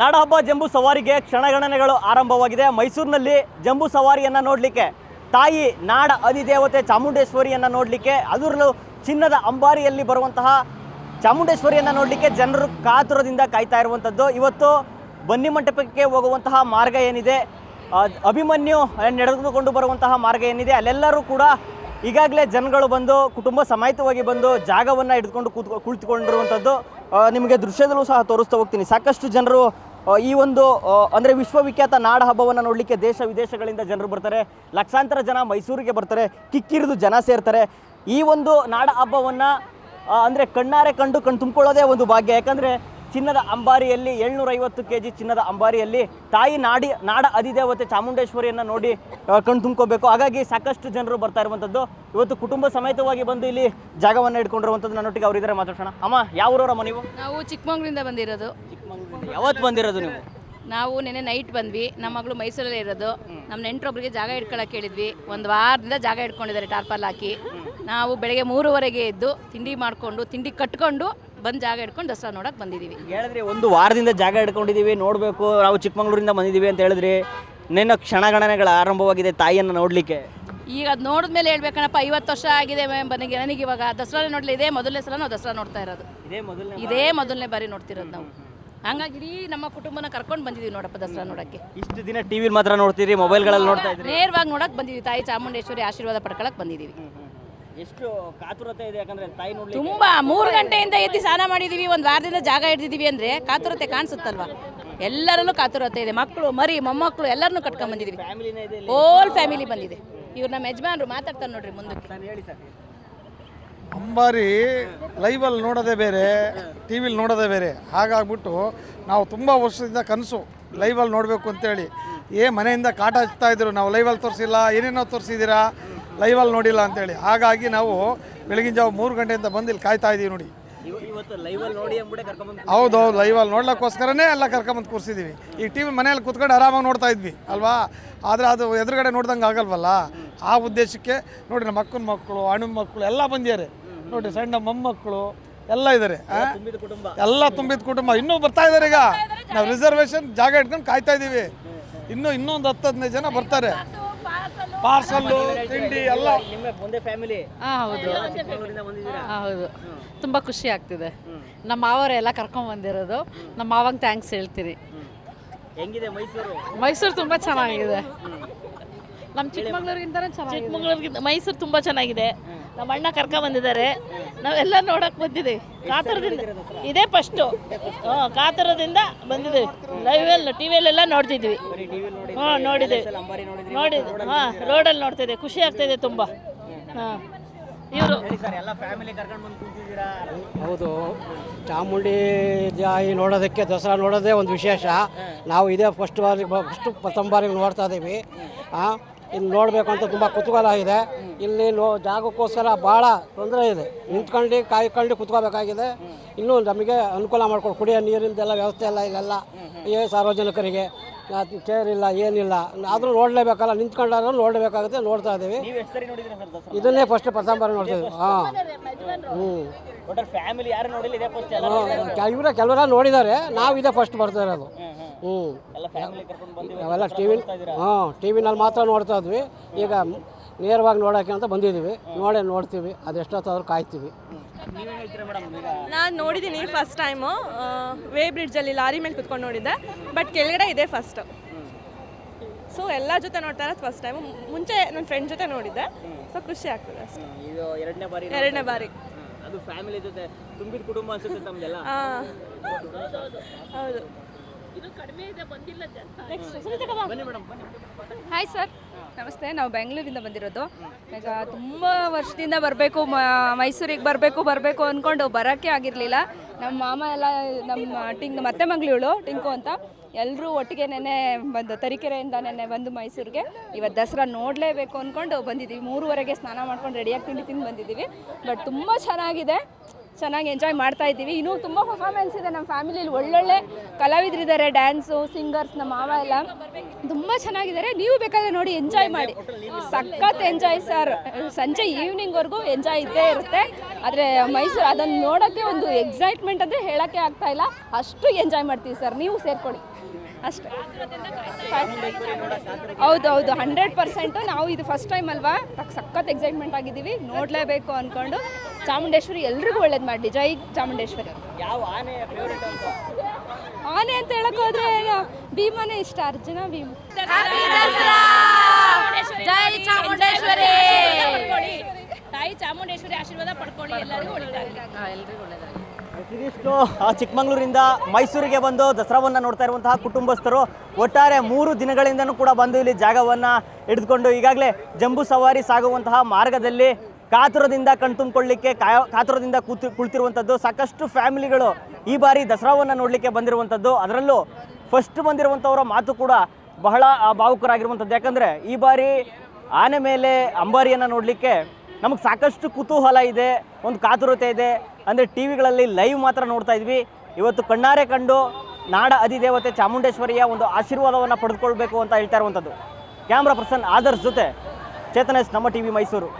ನಾಡಹಬ್ಬ ಜಂಬೂ ಸವಾರಿಗೆ ಕ್ಷಣಗಣನೆಗಳು ಆರಂಭವಾಗಿದೆ. ಮೈಸೂರಿನಲ್ಲಿ ಜಂಬೂ ಸವಾರಿಯನ್ನು ನೋಡಲಿಕ್ಕೆ, ತಾಯಿ ನಾಡ ಅಧಿದೇವತೆ ಚಾಮುಂಡೇಶ್ವರಿಯನ್ನು ನೋಡಲಿಕ್ಕೆ ಅದರಲ್ಲೂ ಚಿನ್ನದ ಅಂಬಾರಿಯಲ್ಲಿ ಬರುವಂತಹ ಚಾಮುಂಡೇಶ್ವರಿಯನ್ನು ನೋಡಲಿಕ್ಕೆ ಜನರು ಕಾತುರದಿಂದ ಕಾಯ್ತಾ ಇರುವಂಥದ್ದು ಇವತ್ತು ಬನ್ನಿ ಮಂಟಪಕ್ಕೆ ಹೋಗುವಂತಹ ಮಾರ್ಗ ಏನಿದೆ? ಅಭಿಮನ್ಯು ನಡೆದುಕೊಂಡು ಬರುವಂತಹ ಮಾರ್ಗ ಏನಿದೆ? ಅಲ್ಲೆಲ್ಲರೂ ಕೂಡ ಈಗಾಗಲೇ ಜನಗಳು ಬಂದು, ಕುಟುಂಬ ಸಮೇತವಾಗಿ ಬಂದು ಜಾಗವನ್ನು ಹಿಡಿದುಕೊಂಡು ಕೂತ್ಕೊ ಕುಳಿತುಕೊಂಡಿರುವಂಥದ್ದು ನಿಮಗೆ ದೃಶ್ಯದಲ್ಲೂ ಸಹ ತೋರಿಸ್ತಾ ಹೋಗ್ತೀನಿ. ಸಾಕಷ್ಟು ಜನರು ಈ ಒಂದು ಅಂದರೆ ವಿಶ್ವವಿಖ್ಯಾತ ನಾಡ ಹಬ್ಬವನ್ನು ನೋಡಲಿಕ್ಕೆ ದೇಶ ವಿದೇಶಗಳಿಂದ ಜನರು ಬರ್ತಾರೆ. ಲಕ್ಷಾಂತರ ಜನ ಮೈಸೂರಿಗೆ ಬರ್ತಾರೆ. ಕಿಕ್ಕಿರಿದು ಜನ ಸೇರ್ತಾರೆ. ಈ ಒಂದು ನಾಡ ಹಬ್ಬವನ್ನು ಅಂದರೆ ಕಣ್ಣಾರೆ ಕಂಡು ಕಣ್ ತುಂಬಿಕೊಳ್ಳೋದೇ ಒಂದು ಭಾಗ್ಯ. ಯಾಕಂದರೆ ಚಿನ್ನದ ಅಂಬಾರಿಯಲ್ಲಿ ಏಳ್ನೂರೈವತ್ತು ಕೆ ಜಿ ಚಿನ್ನದ ಅಂಬಾರಿಯಲ್ಲಿ ತಾಯಿ ನಾಡಿ ನಾಡ ಅಧಿದೇವತೆ ಚಾಮುಂಡೇಶ್ವರಿಯನ್ನು ನೋಡಿ ಕಣ್ ತುಂಬ್ಕೋಬೇಕು. ಹಾಗಾಗಿ ಸಾಕಷ್ಟು ಜನರು ಬರ್ತಾ ಇರುವಂಥದ್ದು ಇವತ್ತು ಕುಟುಂಬ ಸಮೇತವಾಗಿ ಬಂದು ಇಲ್ಲಿ ಜಾಗವನ್ನು ಇಟ್ಕೊಂಡಿರುವಂಥದ್ದು ನನ್ನೊಟ್ಟಿಗೆ ಅವರಿದ್ದಾರೆ ಮಾತಾಡೋಣ ಅಮ್ಮ ಯಾವ ಊರಮ್ಮ ನೀವು? ನಾವು ಚಿಕ್ಕಮಂಗ್ಳೂರಿಂದ ಬಂದಿರೋದು. ಯಾವತ್ತು ಬಂದಿರೋದು ನೀವು? ನಾವು ನೆನೆ ನೈಟ್ ಬಂದ್ವಿ. ನಮ್ಮ ಮಗಳು ಮೈಸೂರಲ್ಲೇ ಇರೋದು. ನಮ್ಮ ನೆಂಟರೊಬ್ಬರಿಗೆ ಜಾಗ ಇಟ್ಕೊಳಕ್ಕೆ ಹೇಳಿದ್ವಿ. ಒಂದು ವಾರದಿಂದ ಜಾಗ ಇಟ್ಕೊಂಡಿದ್ದಾರೆ ಟಾರ್ಪಲ್ ಹಾಕಿ. ನಾವು ಬೆಳಗ್ಗೆ ಮೂರುವರೆಗೆ ಎದ್ದು ತಿಂಡಿ ಮಾಡಿಕೊಂಡು ತಿಂಡಿ ಕಟ್ಕೊಂಡು ಬಂದು ಜಾಗ ಹಿಡ್ಕೊಂಡು ದಸರಾ ನೋಡಕ್ಕೆ ಬಂದಿದ್ದೀವಿ ಹೇಳಿದ್ರಿ ಒಂದು ವಾರದಿಂದ ಜಾಗ ಹಿಡ್ಕೊಂಡಿದ್ದೀವಿ ನೋಡಬೇಕು ನಾವು ಚಿಕ್ಕಮಂಗ್ಳೂರಿಂದ ಬಂದಿದ್ದೀವಿ ಅಂತ ಹೇಳಿದ್ರಿ. ನಿನ್ನ ಕ್ಷಣಗಣನೆಗಳ ಆರಂಭವಾಗಿದೆ ತಾಯಿಯನ್ನು ನೋಡಲಿಕ್ಕೆ. ಈಗ ಅದು ನೋಡಿದ್ಮೇಲೆ ಹೇಳ್ಬೇಕಣಪ್ಪ ಐವತ್ತು ವರ್ಷ ಆಗಿದೆ ಮ್ಯಾಮ್ ನನಗೆ ನನಗೆ ಇವಾಗ ದಸರಾ ನೋಡಲಿ ಇದೇ ಮೊದಲನೇ ಸಲ ನಾವು ದಸರಾ ನೋಡ್ತಾ ಇರೋದು. ಇದೇ ಮೊದಲನೇ ಇದೇ ಮೊದಲನೇ ಬಾರಿ ನೋಡ್ತಿರೋದು ನಾವು. ಹಂಗಾಗಿ ಇಡೀ ನಮ್ಮ ಕುಟುಂಬನ ಕರ್ಕೊಂಡು ಬಂದಿದ್ದೀವಿ ನೋಡಪ್ಪ ದಸರಾ ನೋಡಕ್ಕೆ. ಇಷ್ಟು ದಿನ ಟಿವಿ ಮಾತ್ರ ನೋಡ್ತೀರಿ ಮೊಬೈಲ್ಗಳಲ್ಲಿ ನೋಡ್ತಾ ನೇರವಾಗಿ ನೋಡಕ್ಕೆ ಬಂದಿದ್ದೀವಿ ತಾಯಿ ಚಾಮುಂಡೇಶ್ವರಿ ಆಶೀರ್ವಾದ ಪಡ್ಕೊಳಕ್ಕೆ ಬಂದಿದ್ದೀವಿ ಎಷ್ಟು ಕಾತುರತೆ ಇದೆ ಯಾಕಂದ್ರೆ ತಾಯಿ ತುಂಬಾ ಮೂರು ಗಂಟೆಯಿಂದ ಎದ್ದು ಸ್ನಾನ ಮಾಡಿದೀವಿ ಒಂದು ವಾರದಿಂದ ಜಾಗ ಹಿಡಿದಿದ್ದೀವಿ ಅಂದ್ರೆ ಕಾತುರತೆ ಕಾಣಿಸುತ್ತಲ್ವಾ? ಎಲ್ಲರಲ್ಲೂ ಕಾತುರತೆ ಇದೆ ಮಕ್ಕಳು ಮರಿ ಮೊಮ್ಮಕ್ಕಳು ಎಲ್ಲರನ್ನೂ ಕಟ್ಕೊಂಡ್ ಬಂದಿದ್ದೀವಿ ಫ್ಯಾಮಿಲಿನೇ ಇದೆ ಹೋಲ್ ಫ್ಯಾಮಿಲಿ ಬಂದಿದೆ. ಇವ್ರು ನಮ್ಮ ಯಜಮಾನ್ರು ಮಾತಾಡ್ತಾರೆ ನೋಡ್ರಿ ಮುಂದಕ್ಕೆ. ಸರ್ ಹೇಳಿ ಸರ್. ಅಂಬಾರಿ ಲೈವಲ್ಲಿ ನೋಡೋದೇ ಬೇರೆ ಟಿ ನೋಡೋದೆ ನೋಡೋದೇ ಬೇರೆ. ಹಾಗಾಗ್ಬಿಟ್ಟು ನಾವು ತುಂಬ ವರ್ಷದಿಂದ ಕನಸು ಲೈವಲ್ಲಿ ನೋಡಬೇಕು ಅಂತೇಳಿ. ಏ ಮನೆಯಿಂದ ಕಾಟ ಹಚ್ತಾ ಇದ್ರು ನಾವು ಲೈವಲ್ಲಿ ತೋರಿಸಿಲ್ಲ ಏನೇನೋ ತೋರಿಸಿದ್ದೀರಾ? ಲೈವಲ್ಲಿ ನೋಡಿಲ್ಲ ಅಂತೇಳಿ. ಹಾಗಾಗಿ ನಾವು ಬೆಳಗಿನ ಜಾವ ಮೂರು ಗಂಟೆಯಿಂದ ಬಂದು ಇಲ್ಲಿ ಕಾಯ್ತಾ ಇದ್ದೀವಿ ನೋಡಿ. ಹೌದು ಹೌದು. ಲೈವಲ್ಲಿ ನೋಡ್ಲಿಕ್ಕೋಸ್ಕರನೇ ಎಲ್ಲ ಕರ್ಕೊಂಬಂದು ಕೂರಿಸಿದ್ದೀವಿ ಈ ಟಿ ವಿ ಮನೇಲಿ ಕುತ್ಕೊಂಡು ಆರಾಮಾಗಿ ನೋಡ್ತಾ ಇದ್ವಿ ಅಲ್ವಾ? ಆದರೆ ಅದು ಎದುರುಗಡೆ ನೋಡ್ದಂಗೆ ಆಗಲ್ವಲ್ಲ? ಆ ಉದ್ದೇಶಕ್ಕೆ ನೋಡಿ ನಮ್ಮ ಅಕ್ಕನ ಮಕ್ಕಳು ಅಣ್ಣನ ಮಕ್ಕಳು ಎಲ್ಲ ಬಂದಿದ್ದಾರೆ. ನೋಡಿ ಸಣ್ಣ ಮೊಮ್ಮಕ್ಕಳು ಎಲ್ಲ ಇದ್ದಾರೆ ಎಲ್ಲ ತುಂಬಿದ ಕುಟುಂಬ. ಇನ್ನೂ ಬರ್ತಾ ಇದ್ದಾರೆ ಈಗ. ನಾವು ರಿಸರ್ವೇಶನ್ ಜಾಗ ಇಟ್ಕೊಂಡು ಕಾಯ್ತಾ ಇದ್ದೀವಿ ಇನ್ನೂ ಇನ್ನೊಂದು ಹತ್ತು ಹದಿನೈದು ಜನ ಬರ್ತಾರೆ. ಪಾರ್ಸಲ್ಲು ತಿಂಡಿ ಎಲ್ಲ. ನಿಮ್ಮ ಒಂದೇ ಫ್ಯಾಮಿಲಿ ಹಾಂ ಹೌದು. ಹೌದು. ತುಂಬಾ ಖುಷಿ ಆಗ್ತಿದೆ. ನಮ್ಮ ಮಾವರೆಲ್ಲ ಕರ್ಕೊಂಡ್ ಬಂದಿರೋದು. ನಮ್ಮ ಮಾವಂಗೆ ಥ್ಯಾಂಕ್ಸ್ ಹೇಳ್ತೀರಿ ಹೆಂಗಿದೆ ಮೈಸೂರು? ಮೈಸೂರು ತುಂಬಾ ಚೆನ್ನಾಗಿದೆ. ನಮ್ಮ ಚಿಕ್ಕಮಂಗ್ಳೂರಿಗಿಂತಲೇ ಚೆನ್ನಾಗಿದೆ. ಚಿಕ್ಕಮಗಳೂರಿಗಿಂತ ಮೈಸೂರು ತುಂಬಾ ಚೆನ್ನಾಗಿದೆ. ನಮ್ಮ ಅಣ್ಣ ಕರ್ಕ ಬಂದಿದ್ದಾರೆ. ನಾವೆಲ್ಲ ನೋಡಕ್ ಬಂದಿದ್ದೀವಿ. ಕಾತರದಿಂದ ಇದೇ ಫಸ್ಟು ಕಾತರದಿಂದ ಬಂದಿದ್ದೀವಿ. ಲೈವಲ್ಲಿ ಟಿ ವಿಯಲ್ಲೆಲ್ಲ ನೋಡ್ತಿದ್ವಿ. ಹಾಂ ನೋಡಿದ್ದೀವಿ. ನೋಡಿದ್ವಿ. ಹಾಂ ರೋಡಲ್ಲಿ ನೋಡ್ತಿದ್ದೆ. ಖುಷಿ ಆಗ್ತಾಯಿದೆ ತುಂಬ. ಹಾಂ. ಇವರು ಹೇಳಿ ಸರ್ ಎಲ್ಲ ಫ್ಯಾಮಿಲಿ ಕರ್ಕೊಂಡು ಬಂದು ಕೂತಿದ್ದೀರಾ? ಹೌದು. ಚಾಮುಂಡಿ ಜಾಯಿ ನೋಡೋದಕ್ಕೆ ದಸರಾ ನೋಡೋದೇ ಒಂದು ವಿಶೇಷ. ನಾವು ಇದೇ ಫಸ್ಟ್ ಬಾರಿ ಫಸ್ಟ್ ಪ್ರಥಮ ಬಾರಿಗೆ ನೋಡ್ತಾ ಇದ್ದೀವಿ ಹಾಂ ಇಲ್ಲಿ ನೋಡಬೇಕು ಅಂತ ತುಂಬ ಕುತೂಹಲ ಇದೆ. ಇಲ್ಲಿ ನೋ ಜಾಗಕ್ಕೋಸ್ಕರ ಭಾಳ ತೊಂದರೆ ಇದೆ. ನಿಂತ್ಕೊಂಡು ಕಾಯ್ಕೊಂಡು ಕುತ್ಕೋಬೇಕಾಗಿದೆ. ಇನ್ನೂ ನಮಗೆ ಅನುಕೂಲ ಮಾಡ್ಕೊಂಡು ಕುಡಿಯೋ ನೀರಿಂದೆಲ್ಲ ವ್ಯವಸ್ಥೆ ಇಲ್ಲ ಇಲ್ಲೆಲ್ಲ. ಏ ಸಾರ್ವಜನಿಕರಿಗೆ ಚೇರ್ ಇಲ್ಲ ಏನಿಲ್ಲ. ಆದರೂ ನೋಡಲೇಬೇಕಲ್ಲ ನಿಂತ್ಕೊಂಡಾದ್ರೂ ನೋಡಬೇಕಾಗುತ್ತೆ ನೋಡ್ತಾ ಇದ್ದೀವಿ. ಇದನ್ನೇ ಫಸ್ಟ್ ಪ್ರಥಮ ಬಾರಿ ನೋಡ್ತೀವಿ ಹಾಂ. ಹ್ಞೂ ಇವರ ಕೆಲವರ ನೋಡಿದ್ದಾರೆ. ನಾವು ಇದೇ ಫಸ್ಟ್ ಬರ್ತಾ ಇರೋದು. ಹ್ಞೂ ಎಲ್ಲ ಫ್ಯಾಮಿಲಿ ಕರ್ಕೊಂಡು ಬಂದಿದ್ದೀವಿ ನಾವೆಲ್ಲ ಟಿ ವಿ ಹಾಂ ಟಿ ವಿನಲ್ಲಿ ಮಾತ್ರ ನೋಡ್ತಾ ಇದ್ವಿ. ಈಗ ನೇರವಾಗಿ ನೋಡೋಕ್ಕೆ ಅಂತ ಬಂದಿದ್ದೀವಿ. ನೋಡಿ ನೋಡ್ತೀವಿ. ಅದೆಷ್ಟೊತ್ತಾದ್ರೂ ಕಾಯ್ತೀವಿ. ನಾನು ನೋಡಿದ್ದೀನಿ ಫಸ್ಟ್ ಟೈಮು ವೇ ಬ್ರಿಡ್ಜಲ್ಲಿ ಲಾರಿ ಮೇಲೆ ಕುತ್ಕೊಂಡು ನೋಡಿದ್ದೆ. ಬಟ್ ಕೆಳಗಡೆ ಇದೆ ಫಸ್ಟ್ ಸೊ ಎಲ್ಲ ಜೊತೆ ನೋಡ್ತಾ ಇರೋದು ಫಸ್ಟ್ ಟೈಮು ಮುಂಚೆ ನನ್ನ ಫ್ರೆಂಡ್ ಜೊತೆ ನೋಡಿದ್ದೆ. ಸೊ ಖುಷಿ ಆಗ್ತದೆ ಅಷ್ಟೇ. ಇದು ಎರಡನೇ ಬಾರಿ ಎರಡನೇ ಬಾರಿ. ಅದು ಫ್ಯಾಮಿಲಿ ಜೊತೆ ತುಂಬಿದ ಕುಟುಂಬ ಅನ್ಸುತ್ತೆ ತಮ್ದೆಲ್ಲ. ಹೌದು. ಹಾಯ್ ಸರ್ ನಮಸ್ತೆ ನಾವು ಬೆಂಗಳೂರಿಂದ ಬಂದಿರೋದು. ಈಗ ತುಂಬ ವರ್ಷದಿಂದ ಬರಬೇಕು ಮೈಸೂರಿಗೆ ಬರಬೇಕು ಬರಬೇಕು ಅಂದ್ಕೊಂಡು ಬರೋಕ್ಕೆ ಆಗಿರಲಿಲ್ಲ. ನಮ್ಮ ಮಾಮ ಎಲ್ಲ ನಮ್ಮ ಟಿಂಗ್ ಮತ್ತೆ ಮಂಗಳೂಳು ಟಿಂಕು ಅಂತ ಎಲ್ಲರೂ ಒಟ್ಟಿಗೆ ನೆನೆ ಬಂದು ತರೀಕೆರೆಯಿಂದ ನೆನೆ ಬಂದು ಮೈಸೂರಿಗೆ. ಇವತ್ತು ದಸರಾ ನೋಡಲೇಬೇಕು ಅಂದ್ಕೊಂಡು ಬಂದಿದ್ದೀವಿ ಮೂರುವರೆಗೆ ಸ್ನಾನ ಮಾಡ್ಕೊಂಡು ರೆಡಿಯಾಗಿ ತಿಂಡಿ ತಿಂದು ಬಂದಿದ್ದೀವಿ ಬಟ್ ತುಂಬ ಚೆನ್ನಾಗಿದೆ. ಚೆನ್ನಾಗಿ ಎಂಜಾಯ್ ಮಾಡ್ತಾ ಇದ್ದೀವಿ. ಇನ್ನೂ ತುಂಬ ಪರ್ಫಾರ್ಮೆನ್ಸ್ ಇದೆ ನಮ್ಮ ಫ್ಯಾಮಿಲಿಯಲ್ಲಿ ಒಳ್ಳೊಳ್ಳೆ ಕಲಾವಿದರಿದ್ದಾರೆ ಡ್ಯಾನ್ಸು ಸಿಂಗರ್ಸ್ ನಮ್ಮ ಮಾವ ಎಲ್ಲ. ತುಂಬ ಚೆನ್ನಾಗಿದ್ದಾರೆ. ನೀವು ಬೇಕಾದರೆ ನೋಡಿ ಎಂಜಾಯ್ ಮಾಡಿ. ಸಖತ್ ಎಂಜಾಯ್ ಸರ್ ಸಂಜೆ ಈವ್ನಿಂಗ್ವರೆಗೂ ಎಂಜಾಯ್ ಇದ್ದೇ ಇರುತ್ತೆ. ಆದರೆ ಮೈಸೂರು ಅದನ್ನು ನೋಡೋಕ್ಕೆ ಒಂದು ಎಕ್ಸೈಟ್ಮೆಂಟ್ ಅಂದರೆ ಹೇಳೋಕ್ಕೆ ಆಗ್ತಾಯಿಲ್ಲ ಅಷ್ಟು ಎಂಜಾಯ್ ಮಾಡ್ತೀವಿ ಸರ್ ನೀವು ಸೇರ್ಕೊಳ್ಳಿ. ಅಷ್ಟೇ. ಹೌದು ಹೌದು. ಹಂಡ್ರೆಡ್ ಪರ್ಸೆಂಟು ನಾವು ಇದು ಫಸ್ಟ್ ಟೈಮ್ ಅಲ್ವಾ? ಸಖತ್ ಎಕ್ಸೈಟ್ಮೆಂಟ್ ಆಗಿದ್ದೀವಿ. ನೋಡಲೇಬೇಕು ಅಂದ್ಕೊಂಡು ಚಾಮುಂಡೇಶ್ವರಿ ಎಲ್ರಿಗೂ ಒಳ್ಳೇದು ಮಾಡಿ ಜೈ ಚಾಮುಂಡೇಶ್ವರಿ. ಯಾವ ಆನೆ ಫೇವರೇಟ್ ಅಂತ? ಆನೆ ಅಂತ ಹೇಳಕ್ ಹೋದ್ರೆ ಭೀಮನೇ ಇಷ್ಟ. ಅರ್ಜುನ ಭೀಮ. ಜೈ ಚಾಮುಂಡೇಶ್ವರಿ! ತಾಯಿ ಚಾಮುಂಡೇಶ್ವರಿ ಆಶೀರ್ವಾದ ಪಡ್ಕೊಳ್ಳಿ. ಎಲ್ಲರಿಗೂ ಒಳ್ಳೆಯದಾಗಲಿ ಎಲ್ರಿಗೂ ಒಳ್ಳೆಯದಾಗಲಿ ಇದಿಷ್ಟು ಚಿಕ್ಕಮಗಳೂರಿಂದ ಮೈಸೂರಿಗೆ ಬಂದು ದಸರಾವನ್ನು ನೋಡ್ತಾ ಇರುವಂತಹ ಕುಟುಂಬಸ್ಥರು ಒಟ್ಟಾರೆ ಮೂರು ದಿನಗಳಿಂದನೂ ಕೂಡ ಬಂದು ಇಲ್ಲಿ ಜಾಗವನ್ನು ಹಿಡಿದುಕೊಂಡು ಈಗಾಗಲೇ ಜಂಬೂ ಸವಾರಿ ಸಾಗುವಂತಹ ಮಾರ್ಗದಲ್ಲಿ ಕಾತುರದಿಂದ ಕಣ್ತುಂಬಿಕೊಳ್ಳಿಕ್ಕೆ ಕಾಯ ಕಾತುರದಿಂದ ಕೂತು ಕುಳಿತಿರುವಂಥದ್ದು ಸಾಕಷ್ಟು ಫ್ಯಾಮಿಲಿಗಳು ಈ ಬಾರಿ ದಸರಾವನ್ನು ನೋಡಲಿಕ್ಕೆ ಬಂದಿರುವಂಥದ್ದು ಅದರಲ್ಲೂ ಫಸ್ಟ್ ಬಂದಿರುವಂಥವರ ಮಾತು ಕೂಡ ಬಹಳ ಭಾವುಕರಾಗಿರುವಂಥದ್ದು ಯಾಕಂದರೆ ಈ ಬಾರಿ ಆನೆ ಮೇಲೆ ಅಂಬಾರಿಯನ್ನು ನೋಡಲಿಕ್ಕೆ ನಮಗೆ ಸಾಕಷ್ಟು ಕುತೂಹಲ ಇದೆ, ಒಂದು ಕಾತುರತೆ ಇದೆ. ಅಂದರೆ ಟಿ ವಿಗಳಲ್ಲಿ ಲೈವ್ ಮಾತ್ರ ನೋಡ್ತಾ ಇದ್ವಿ. ಇವತ್ತು ಕಣ್ಣಾರೆ ಕಂಡು ನಾಡ ಅಧಿದೇವತೆ ಚಾಮುಂಡೇಶ್ವರಿಯ ಒಂದು ಆಶೀರ್ವಾದವನ್ನು ಪಡೆದುಕೊಳ್ಬೇಕು ಅಂತ ಹೇಳ್ತಾ ಇರುವಂಥದ್ದು. ಕ್ಯಾಮ್ರಾ ಪರ್ಸನ್ ಆದರ್ಶ್ ಜೊತೆ ಚೇತನೇಶ್ ನಮ್ಮ ಟಿ ವಿ ಮೈಸೂರು.